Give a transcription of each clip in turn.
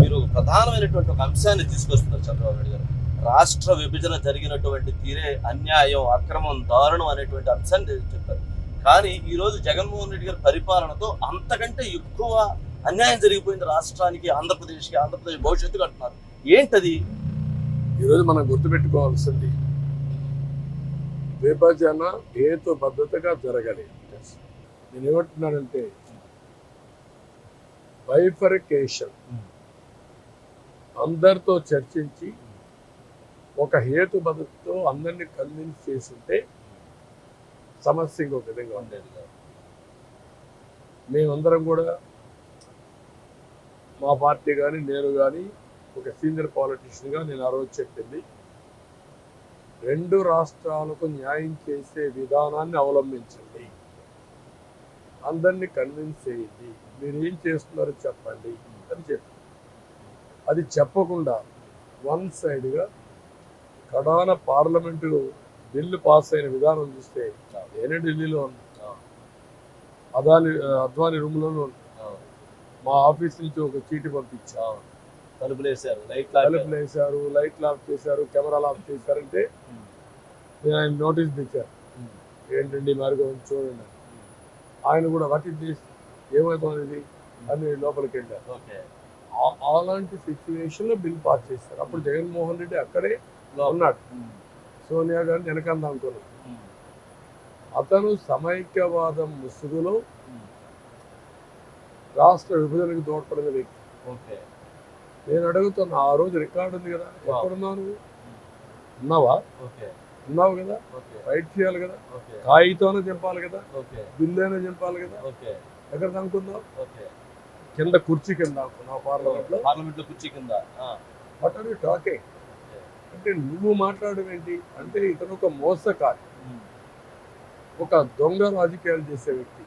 మీరు ఒక ప్రధానమైనటువంటి ఒక అంశాన్ని తీసుకొస్తున్నారు చంద్రబాబు నాయుడు గారు. రాష్ట్ర విభజన జరిగినటువంటి తీరే అన్యాయం అక్రమం దారుణం అనేటువంటి అంశాన్ని చెప్పారు. కానీ ఈ రోజు జగన్మోహన్ రెడ్డి గారి పరిపాలనతో అంతకంటే ఎక్కువ అన్యాయం జరిగిపోయింది రాష్ట్రానికి ఆంధ్రప్రదేశ్కి ఆంధ్రప్రదేశ్ భవిష్యత్తుకు అంటున్నారు. ఏంటది? ఈరోజు మనం గుర్తుపెట్టుకోవాల్సింది విభజన హేతు భద్రతగా జరగలేదు నేను ఏమంటున్నానంటే బైఫర్కేషన్ అందరితో చర్చించి ఒక హేతు బతుకుతో అందరినీ కన్విన్స్ చేస్తుంటే సమస్య ఇంకొక విధంగా ఉండేది కాదు. మేమందరం కూడా మా పార్టీ కానీ నేను కానీ ఒక సీనియర్ పాలిటీషియన్గా నేను ఆ రోజు చెప్పింది. రెండు రాష్ట్రాలకు న్యాయం చేసే విధానాన్ని అవలంబించండి. అందరినీ కన్విన్స్ చేయండి. మీరు ఏం చేస్తున్నారో చెప్పండి అని చెప్పి అది చెప్పకుండా వన్ సైడ్గా కడాన పార్లమెంటు బిల్లు పాస్ అయిన విధానం చూస్తే నేనే ఢిల్లీలో అదాని అద్వాని రూమ్లోనూ మా ఆఫీస్ నుంచి ఒక చీటి పంపించా. ఆ. తలుపులు వేశారు లైట్ తలుపులు వేశారు లైట్లు ఆఫ్ చేశారు కెమెరాలు ఆఫ్ చేశారంటే నేను ఆయన నోటీస్ తెచ్చారు ఏంటండి మార్గం చూడండి. ఆయన కూడా వాటి ఏమవుతుంది అని లోపలికి వెళ్ళారు. అలాంటి సిచ్యువేషన్లో బిల్ పాస్ చేశారు అప్పుడు జగన్మోహన్ రెడ్డి అక్కడే ఉన్నాడు. సోనియా గాంధీ వెనకందా అనుకున్నాడు. అతను సమైక్యవాదం ముసుగులో రాష్ట్ర విభజనకు తోడ్పడిన వ్యక్తి. ఓకే. నేను అడుగుతున్నా ఆ రోజు రికార్డు ఉంది కదా. ఎక్కడున్నావు ఉన్నావా? ఓకే. ఉన్నావు కదా? ఓకే. రైట్ చేయాలి కదా? ఓకే. కాగితోనే చంపాలి కదా? ఓకే. బిల్లు అయినా చంపాలి కదా? ఓకే. ఎక్కడ అనుకున్నావు ఓకే. కింద కుర్చీ కింద పార్లమెంట్లో కుర్చీ కింద వాట్ ఆర్ యూ టాకింగ్ అంటే నువ్వు మాట్లాడడం ఏంటి? అంటే ఇతను ఒక మోసకారి. ఒక దొంగ రాజకీయాలు చేసే వ్యక్తి.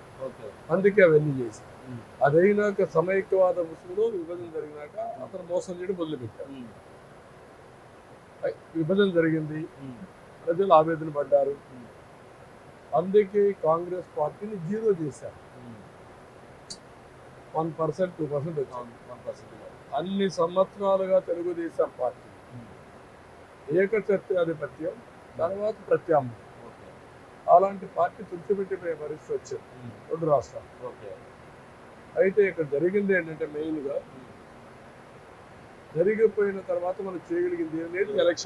అందుకే అవన్నీ చేసి. అదైనాక సమైక్యవాద ముసుగులో విభజన జరిగినాక అతను మోసం చేయడం మొదలుపెట్టారు విభజన జరిగింది. ప్రజలు ఆవేదన పడ్డారు. అందుకే కాంగ్రెస్ పార్టీని జీరో చేశారు. వన్ పర్సెంట్ టూ పర్సెంట్ వచ్చింది. 1% కాదు. అన్ని సంవత్సరాలుగా తెలుగుదేశం పార్టీ. ఏకచత్యాధిపత్యం తర్వాత ప్రత్యామ్నాయం. అలాంటి పార్టీ తుడిచిపెట్టిపోయే పరిస్థితి వచ్చింది. రెండు రాష్ట్రాలు. ఓకే. అయితే ఇక్కడ జరిగింది ఏంటంటే మెయిన్గా జరిగిపోయిన తర్వాత మనం చేయగలిగింది ఏం లేదు ఎలక్షన్